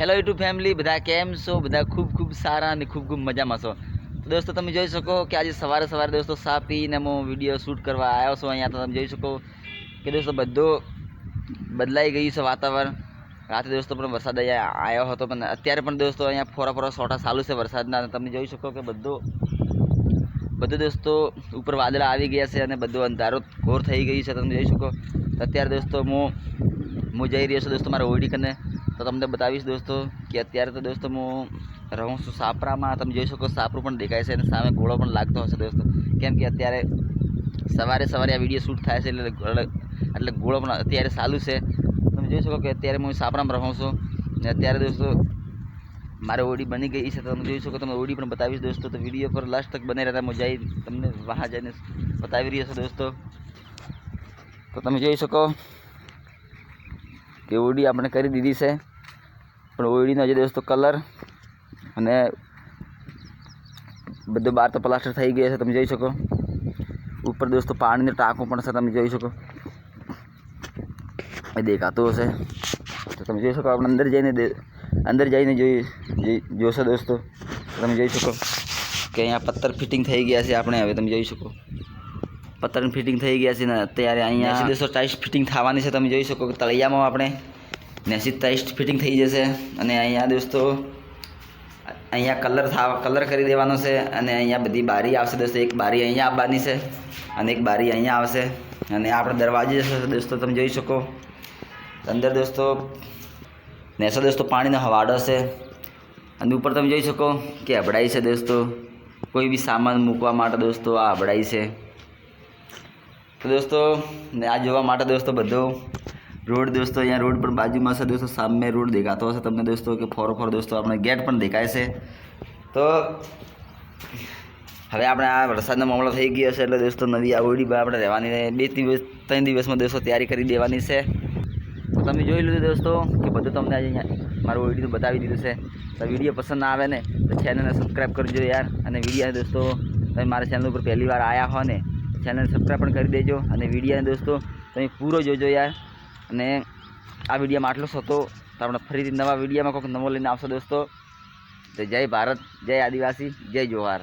Hello YouTube family બધા કેમ છો? બધા ખૂબ ખૂબ સારા અને ખૂબ ખૂબ મજામાં છો. તો દોસ્તો, તમે જોઈ શકો કે આજે સવારે સવારે દોસ્તો સા પીને હું વીડિયો શૂટ કરવા આવ્યો છું અહીંયા. તો તમે જોઈ શકો કે દોસ્તો બધો બદલાઈ ગયું છે વાતાવરણ. રાતે દોસ્તો પણ વરસાદ અહીંયા આવ્યો હતો, પણ અત્યારે પણ દોસ્તો અહીંયા ફોરા ફોરા સોટા ચાલુ છે વરસાદના. તમે જોઈ શકો કે બધો બધું દોસ્તો ઉપર વાદળા આવી ગયા છે અને બધું અંધારો ઘોર થઈ ગયું છે. તમે જોઈ શકો અત્યારે દોસ્તો હું હું જઈ રહ્યો છું દોસ્તો મારા ઓડી કને તો તમને બતાવીશ દોસ્તો કે અત્યારે તો દોસ્તો હું રહું છું સાપરામાં. તમે જોઈ શકો સાપરું પણ દેખાય છે અને સામે ઘોડો પણ લાગતો હશે દોસ્તો. કેમ કે અત્યારે સવારે સવારે આ વીડિયો શૂટ થાય છે એટલે એટલે ઘોડો પણ અત્યારે ચાલુ છે. તમે જોઈ શકો કે અત્યારે હું સાપરામાં રહું છું ને અત્યારે દોસ્તો મારે ઓડી બની ગઈ છે. તમે જોઈ શકો તમે ઓડી પણ બતાવીશ દોસ્તો. તો વીડિયો પર લાસ્ટ તક બને રહેતા હું જઈ તમને વહાં જઈને બતાવી રહ્યો છું દોસ્તો. તો તમે જોઈ શકો કે ઓડી આપણે કરી દીધી છે. પણ ઓડીનો હજી દોસ્તો કલર અને બધું બહાર તો પ્લાસ્ટર થઈ ગયા છે, તમે જોઈ શકો. ઉપર દોસ્તો પાણીનો ટાંકો પણ છે, તમે જોઈ શકો. એ દેખાતું હશે. તો તમે જોઈ શકો, આપણે અંદર જઈને અંદર જઈને જોઈ જોશો દોસ્તો. તમે જોઈ શકો કે અહીંયા પથ્થર ફિટિંગ થઈ ગયા છે, આપણે હવે તમે જોઈ શકો. પથ્થરની ફિટિંગ થઈ ગયા છે ને અત્યારે અહીંયા દોસ્તો ટાઈસ ફિટિંગ થવાની છે, તમે જોઈ શકો કે તળિયામાં આપણે નેસી ટાઈસ ફિટિંગ થઈ જશે અને અહીંયા દોસ્તો, અહીંયા કલર થાવ કલર કરી દેવાનો છે અને અહીંયા બધી બારી આવશે દોસ્તો, એક બારી અહીંયા આવવાની છે અને એક બારી અહીંયા આવશે અને આપણે દરવાજે છે દોસ્તો, તમે જોઈ શકો. અંદર દોસ્તો નેસો દોસ્તો પાણીનો હવાડો છે અને ઉપર તમે જોઈ શકો કે અબડાઈ છે દોસ્તો. કોઈ બી સામાન મૂકવા માટે દોસ્તો આ અબડાઈ છે. તો દોસ્તો, ને આ જોવા માટે દોસ્તો બધો રોડ દોસ્તો અહીંયા રોડ પર બાજુમાં છે દોસ્તો, સામે રોડ દેખાતો હશે તમને દોસ્તો કે ફોરો ફોર દોસ્તો આપણે ગેટ પણ દેખાય છે. તો હવે આપણે આ વરસાદનો મામલો થઈ ગયો છે એટલે દોસ્તો નવી આવડી આપણે રહેવાની બે દિવસ, ત્રણ દિવસમાં દોસ્તો તૈયારી કરી દેવાની છે. તો તમે જોઈ લીધું દોસ્તો કે બધું તમને આજે મારું ઓડીનું બતાવી દીધું છે. તો વીડિયો પસંદ ના આવે ને તો ચેનલને સબસ્ક્રાઈબ કરજો યાર. અને વીડિયો દોસ્તો, તમે મારા ચેનલ ઉપર પહેલી વાર આવ્યા હો ને ચેનલ સબસ્ક્રાઈબ પણ કરી દેજો અને વિડીયોને દોસ્તો, તમે પૂરો જોજો યાર. અને આ વિડીયોમાં આટલો હતો તો આપણે ફરીથી નવા વિડીયોમાં કોઈક નવો લઈને આવશો દોસ્તો. તો જય ભારત, જય આદિવાસી, જય જોહાર.